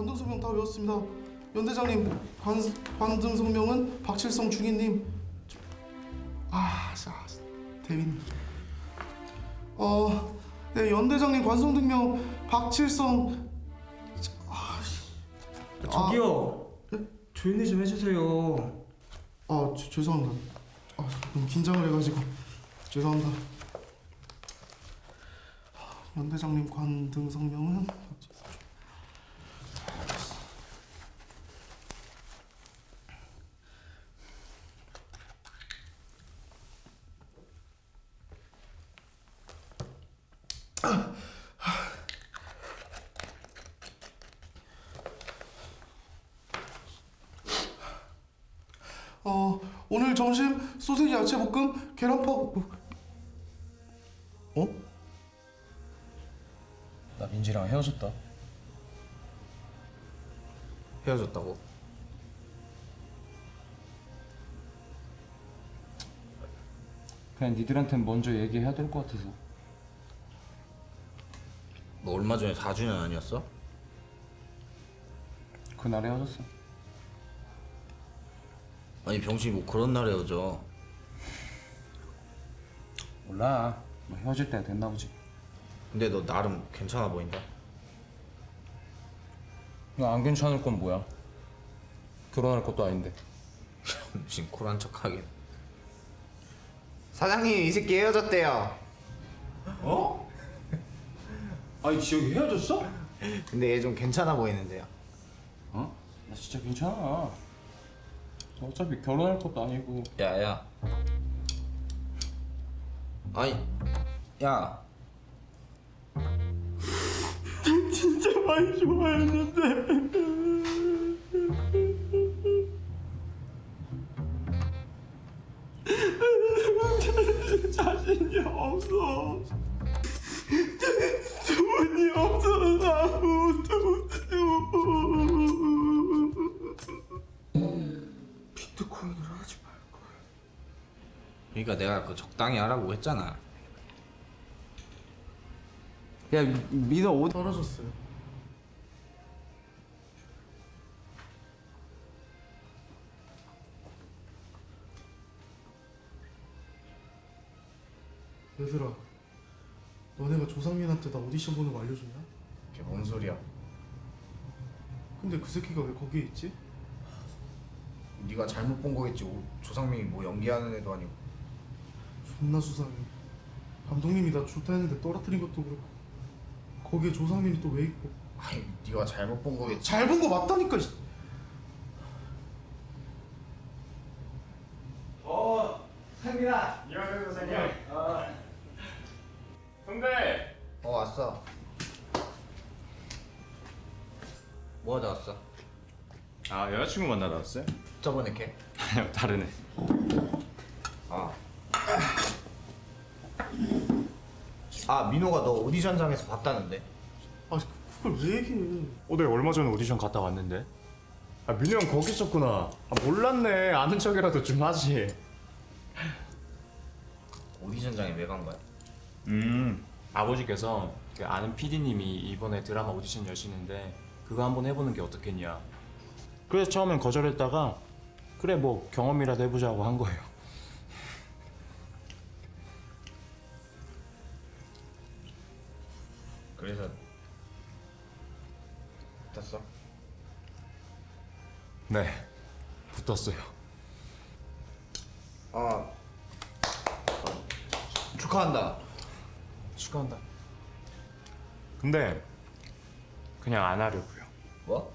관등성명 다 외웠습니다. 연대장님 관 관등성명은 박칠성 중위님. 저- 아, 자, 대위님. 어, 네 연대장님 관성등명 박칠성. 아, 씨. 저기요. 조용히 좀 해주세요. 아, 저- 죄송합니다. 아, 너무 긴장을 해가지고 죄송합니다. 연대장님 관등성명은 어 오늘 점심 소세지 야채 볶음 계란파 어? 나 민지랑 헤어졌다. 헤어졌다고? 그냥 니들한텐 먼저 얘기해야 될 것 같아서. 너 얼마 전에 4주년 아니었어? 그날 헤어졌어. 아니 병신이 뭐 그런 날 헤어져. 몰라. 뭐 헤어질 때가 됐나 보지. 근데 너 나름 괜찮아 보인다. 안 괜찮을 건 뭐야? 결혼할 것도 아닌데. 병신 쿨한 척 하긴. 사장님 이 새끼 헤어졌대요. 어? 아니 지혁이 헤어졌어? 근데 얘 좀 괜찮아 보이는데요. 어? 나 진짜 괜찮아. 어차피 결혼할 것도 아니고. 야야. 아니 야. 진짜 많이 좋아했는데 자신이 없어 그러니까 내가 그 적당히 하라고 했잖아. 야 민호 옷. 떨어졌어요 얘들아 너네가 조상민한테 나 오디션 보는 거 알려줬냐? 그게 뭔 소리야? 근데 그 새끼가 왜 거기에 있지? 네가 잘못 본 거겠지. 오- 조상민이 뭐 연기하는 애도 아니고. 존나 수상해 감독님이 나 좋다 했는데 떨어뜨린 것도 그렇고 거기에 조상민이 또 왜 있고 아니 네가 잘못 본 거겠지. 잘 본 거 맞다니까 씨. 어 왔어. 뭐 하다 왔어? 아 여자친구 만나러 왔어요? 저번에 걔. 아니요 다르네 아 민호가 너 오디션장에서 봤다는데. 아 그걸 왜 얘기해? 어, 네 얼마 전에 오디션 갔다 왔는데? 아 민우 형 거기 있었구나. 아 몰랐네. 아는 척이라도 좀 하지. 오디션장에 왜 간 거야? 음 아버지께서 그 아는 PD님이 이번에 드라마 오디션 여시는데 그거 한번 해보는 게 어떻겠냐. 그래서 처음엔 거절했다가 그래 뭐 경험이라도 해보자고 한 거예요 됐어. 네 붙었어요 아. 축하한다. 축하한다 근데 그냥 안 하려고요 뭐?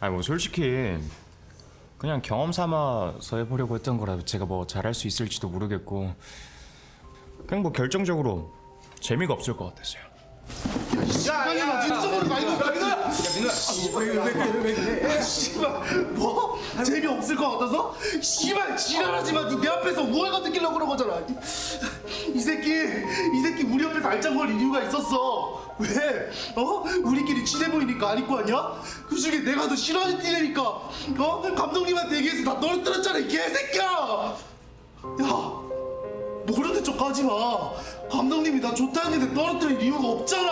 아니 뭐 솔직히 그냥 경험 삼아서 해보려고 했던 거라도 제가 뭐 잘할 수 있을지도 모르겠고 그냥 뭐 결정적으로 재미가 없을 것 같았어요. 아니 나 잊어버리고 아이고 민호야 왜왜왜왜 씨발 뭐 재미없을 것 같아서 씨발 지랄하지 마네 앞에서 우월감 느끼려고 그런 거잖아 이, 이 새끼 이 새끼 우리 옆에서 알짱 걸 이유가 있었어 왜 어? 우리끼리 친해 보이니까 안 입고 왔냐? 그 중에 내가 더 싫어하는 띠라니까 어? 감독님한테 얘기해서 다 떨어뜨렸잖아 이 개새끼야 야 모르는 척 하지 마. 감독님이 나 좋다 했는데 떨어뜨릴 이유가 없잖아.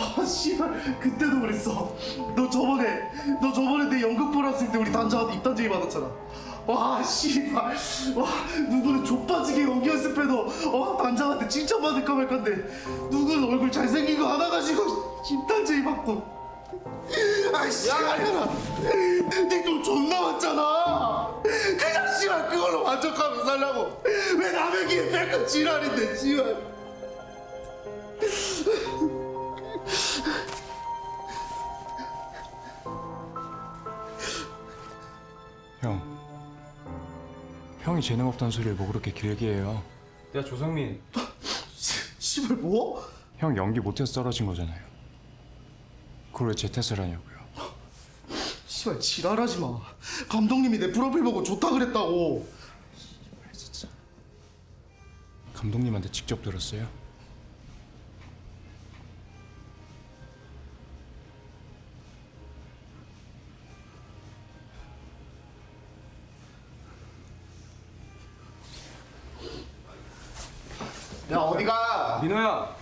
아, 아 씨발. 그때도 그랬어. 너 저번에 너 저번에 내 연극 보러 왔을 때 우리 단장한테 입단쟁이 받았잖아. 와 씨발. 와 누구는 족빠지게 연기 연습해도 어? 단장한테 칭찬받을까 말건데 누구는 얼굴 잘생긴 거 하나 가지고 입단쟁이 받고. 아 씨발이야. 니돈 존나 많잖아. 그냥 씨발 그걸로 만족하며 살라고. 왜 남의 기회 뺏고 지랄인데 씨발 형. 형이 재능 없다는 소리를 뭐 그렇게 길게 해요. 야 조상민 씨발 뭐? 형 연기 못해서 떨어진 거잖아요. 그걸 왜 제 탓을 하냐고요. 씨발 지랄하지 마 감독님이 내 프로필 보고 좋다 그랬다고 감독님한테 직접 들었어요? 야 어디가 민호야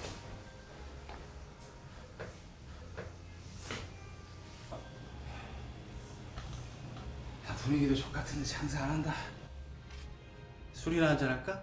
야, 분위기도 족 같은데 장사 안 한다. 술이나 한잔 할까?